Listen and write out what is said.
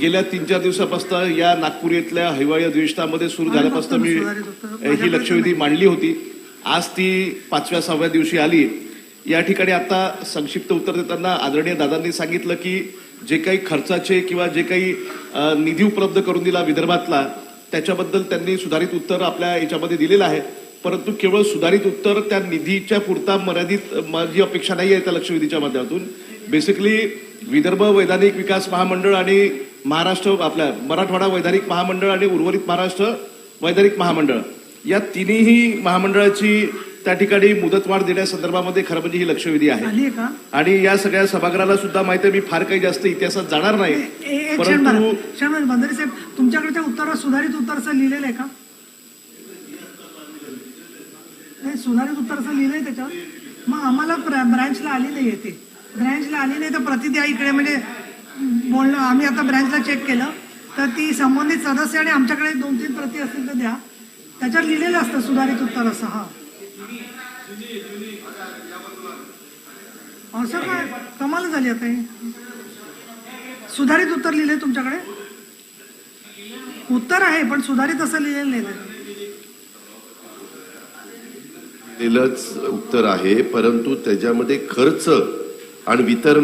गेल्या तीन चार दिवसापासून या नागपूर येथल्या हिवाळी अधिवेशनामध्ये सुरू झाल्यापासून मी ही लक्षवेधी मांडली होती. आज ती पाचव्या सहाव्या दिवशी आली. या ठिकाणी आता संक्षिप्त उत्तर देताना आदरणीय दादांनी सांगितलं की जे काही खर्चाचे किंवा जे काही निधी उपलब्ध करून दिला विदर्भातला त्याच्याबद्दल त्यांनी सुधारित उत्तर आपल्या याच्यामध्ये दिलेलं आहे. परंतु केवळ सुधारित उत्तर त्या निधीच्या पुरता मर्यादित माझी अपेक्षा नाही आहे त्या लक्षवेधीच्या माध्यमातून. बेसिकली विदर्भ वैधानिक विकास महामंडळ आणि महाराष्ट्र आपल्या मराठवाडा वैधानिक महामंडळ आणि उर्वरित महाराष्ट्र वैधानिक महामंडळ. या तिन्ही महामंडळाची त्या ठिकाणी मुदतवाढ देण्यासंदर्भामध्ये खरं म्हणजे ही लक्षवेधी आहे. आणि या सगळ्या सभागृहाला सुद्धा माहिती आहे मी फार काही जास्त इतिहासात जाणार नाही. परंतु. बंधारे साहेब तुमच्याकडे त्या उत्तरात सुधारित उत्तर असं लिहिलेलं आहे का? सुधारित उत्तर असं लिहिलंय त्याच्यावर? मग आम्हाला ब्र- ब्रँचला आली नाही येते ब्रँचला आली नाही तर प्रति द्या इकडे म्हणजे बोलणं आम्ही आता ब्रँचला चेक केलं. तर ती संबंधित सदस्य आणि आमच्याकडे दोन तीन प्रती असतील तर द्या. त्याच्यात लिहिलेलं असतं सुधारित उत्तर असं हा. असं काय? कमाल झाली आता हे. सुधारित उत्तर लिहिले तुमच्याकडे? उत्तर आहे पण सुधारित असं लिहिलेलं लिहिलं उत्तर आहे परंतु त्याच्यामध्ये खर्च आणि वितरण